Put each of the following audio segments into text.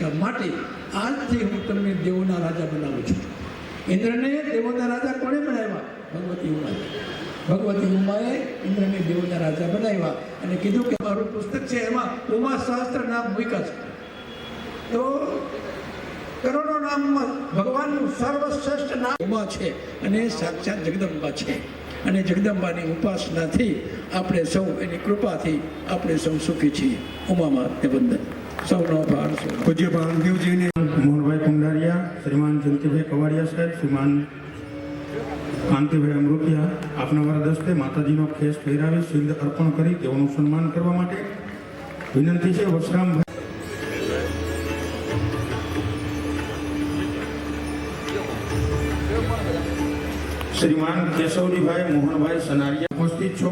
શક્યા માટે આજથી હું તમને દેવોના રાજા બનાવું છું. ઇન્દ્રને દેવોના રાજા કોણે બનાવ્યા? ભગવતી ઉમાએ. ભગવતી ઉમાએ ઇન્દ્રને દેવોના રાજા બનાવ્યા અને કીધું કે મારું પુસ્તક છે એમાં ઉમા શાસ્ત્ર નામ મૂક્યા છે. તો કરોડો નામમાં ભગવાનનું સર્વશ્રેષ્ઠ નામ ઉમા છે અને સાક્ષાત જગદંબા છે. અને જગદંબાની ઉપાસનાથી આપણે સૌ એની કૃપાથી આપણે સૌ સુખી છીએ. ઉમામાં તે વંદન. સૌનો આભાર પૂજ્ય ભાવદેવજીને મોહનભાઈ કુંડારિયા, શ્રીમાન જયંતિભાઈ કવાડિયા સાહેબ, શ્રીમાન કાંતિભાઈ અમૃતિયા, આપના વરદ દસ્તે માતાજીનો ખેસ પહેરાવી શિલ્ડ અર્પણ કરી તેઓનું સન્માન કરવા માટે વિનંતી છે. વસરામભાઈ શ્રીમાન કેશવજીભાઈ, મોહનભાઈ સનારિયા ઉપસ્થિત છો.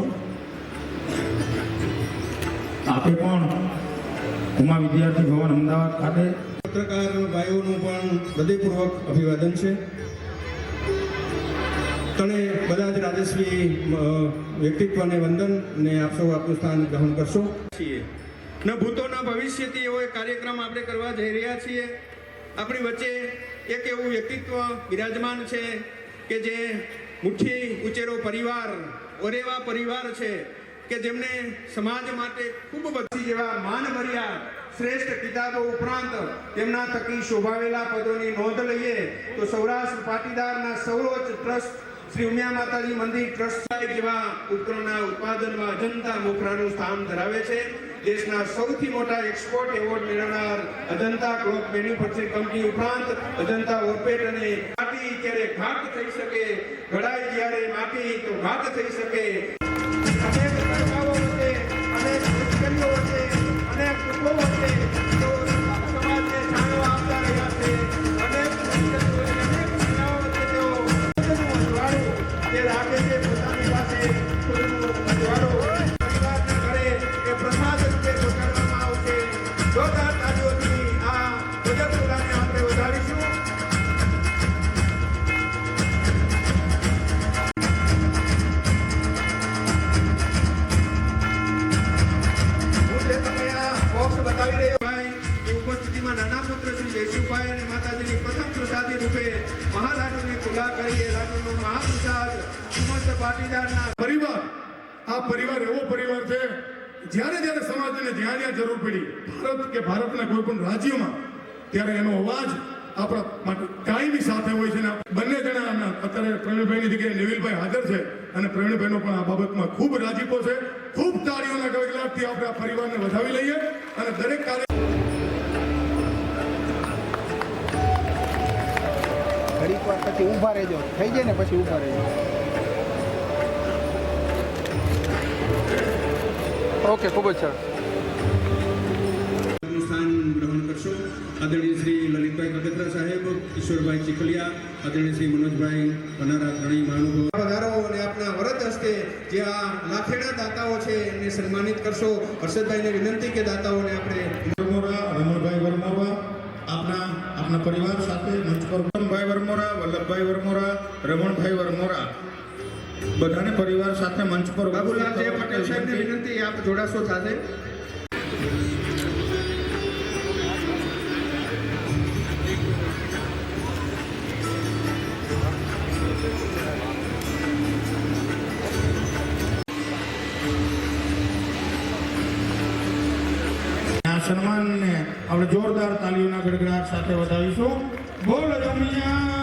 આપે પણ ઉમા વિદ્યાર્થી ભવન અમદાવાદ ખાતે. પત્રકાર ભાઈઓનું પણ હૃદયપૂર્વક અભિવાદન છે. તણે બધા જ રાજસ્વી વ્યક્તિત્વને વંદન અને આપ સૌ આપનું સ્થાન ગ્રહણ કરશો. છીએ. ન ભૂતોના ભવિષ્યથી એવો એક કાર્યક્રમ આપણે કરવા જઈ રહ્યા છીએ. આપણી વચ્ચે એક એવું વ્યક્તિત્વ બિરાજમાન છે કે જે મુઠ્ઠી ઉચેરો પરિવાર ઓરેવા પરિવાર છે કે જેમને સમાજ માટે ખૂબ બધી જેવા માનભર્યા શ્રેષ્ઠ કિતાબો ઉપરાંત તેમના થકી શોભાવેલા પદોની નોંધ લઈએ તો સૌરાષ્ટ્ર પાટીદારના સૌરોચ્ચ ટ્રસ્ટ શ્રી ઉમિયા માતાજી મંદિર ટ્રસ્ટ સાહેબ જેવા ઉપકરણના ઉત્પાદનમાં અજંતા મોખરાનું સ્થાન ધરાવે છે. દેશના સૌથી મોટા એક્સપોર્ટ એવોર્ડ મેળવનાર અજંતા ક્લોથ મેન્યુફેક્ચરિંગ કંપની ઉપરાંત અજંતા ઓરપેટ અને માટી ક્યારે ઘાટ થઈ શકે ઘડાય જ્યારે માટી તો ઘાટ થઈ શકે મહાલાડુની કરીએ કરી મહાપ્રસાદ સુમંત પાટીદારના પરિવાર. આ પરિવાર એવો પરિવાર છે, જ્યારે જ્યારે સમાજને જ્યાં જ્યાં જરૂર પડી, ભારત કે ભારતના કોઈ પણ રાજ્યમાં, ત્યારે એનો અવાજ આપણા માટે કાયમી સાથે હોય છે બંને જણા અત્યારે પ્રવીણભાઈની જગ્યાએ નેવિલભાઈ હાજર છે અને પ્રવીણભાઈનો પણ આ બાબતમાં ખૂબ રાજીપો છે. ખૂબ તાળીઓના ગગલાટથી આપણે આ પરિવારને વધાવી લઈએ અને દરેક કાર્ય ઘડીક વાર પછી ઊભા રહેજો. થઈ જાય ને પછી ઊભા રહેજો. ઓકે ખૂબ જ સરસ. નું ગ્રહણ કરશો. આદરણીય શ્રી લલિતભાઈ કગતરા સાહેબ કિશોરભાઈ ચીખલિયા આદરણીય શ્રી મનોજભાઈ પનારા ત્રણેય મહાનુભાવ. પધારો અને આપના વરદ હસ્તે જે આ લાખેડા દાતાઓ છે એમને સન્માનિત કરશો. હર્ષદભાઈને વિનંતી કે દાતાઓને આપણે રમણભાઈ વરમોરા આપના આપના પરિવાર સાથે મંચ પર રમણભાઈ વરમોરા રમણભાઈ વરમોરા બધાને પરિવાર સાથે મંચ પર બાબુલાલ જે ઉપસ્થિત થવા પટેલ સાહેબની વિનંતી. આપ જોડાશો સાથે સન્માનને આપણે જોરદાર તાલીઓના ગડગડાટ સાથે વધાવીશું. બોલ રમિયા!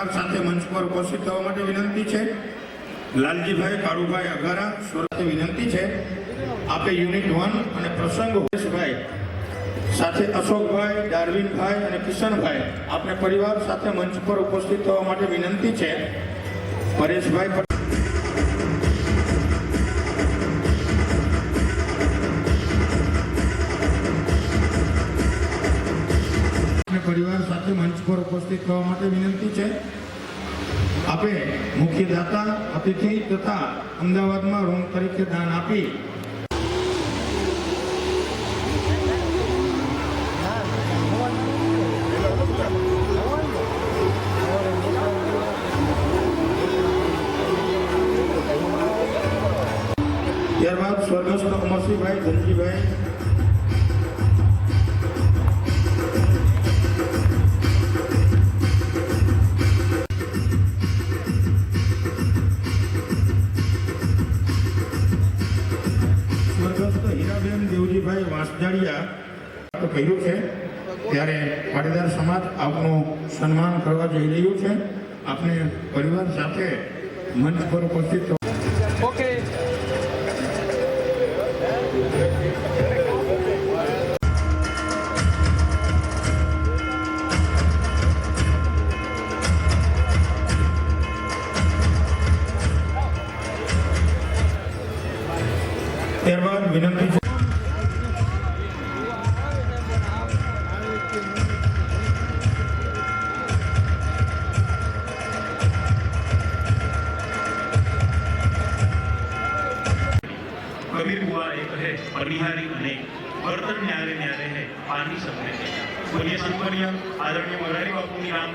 પરિવાર સાથે મંચ પર ઉપસ્થિત થવા માટે વિનંતી છે. લાલજીભાઈ કાળુભાઈ અઘારા સુરતની વિનંતી છે. આપે યુનિટ વન અને પ્રસંગ ભાઈ સાથે અશોકભાઈ, ડાર્વિનભાઈ અને કિશનભાઈ આપણે પરિવાર સાથે મંચ પર ઉપસ્થિત થવા માટે વિનંતી છે. પરેશભાઈ પરિવાર સાથે મંચ પર ઉપસ્થિત થવા માટે વિનંતી છે. આપે મુખ્ય દાતા અતિથિ તથા અમદાવાદમાં રૂમ તરીકે દાન આપી. ત્યારબાદ સ્વર્ગસ્થ અમરસિંહભાઈ ધનજીભાઈ વાંસજાડિયા તો કર્યું છે. ત્યારે પાટીદાર સમાજ આપનું સન્માન કરવા જઈ રહ્યું છે. આપણે પરિવાર સાથે મંચ પર ઉપસ્થિત ઓકે. ત્યારબાદ વિનંતી है परिहारी अनेक बर्तन न्यारे न्यारे है पानी सब में है बोलिए संत आदरणीय मोरारी बापू की राम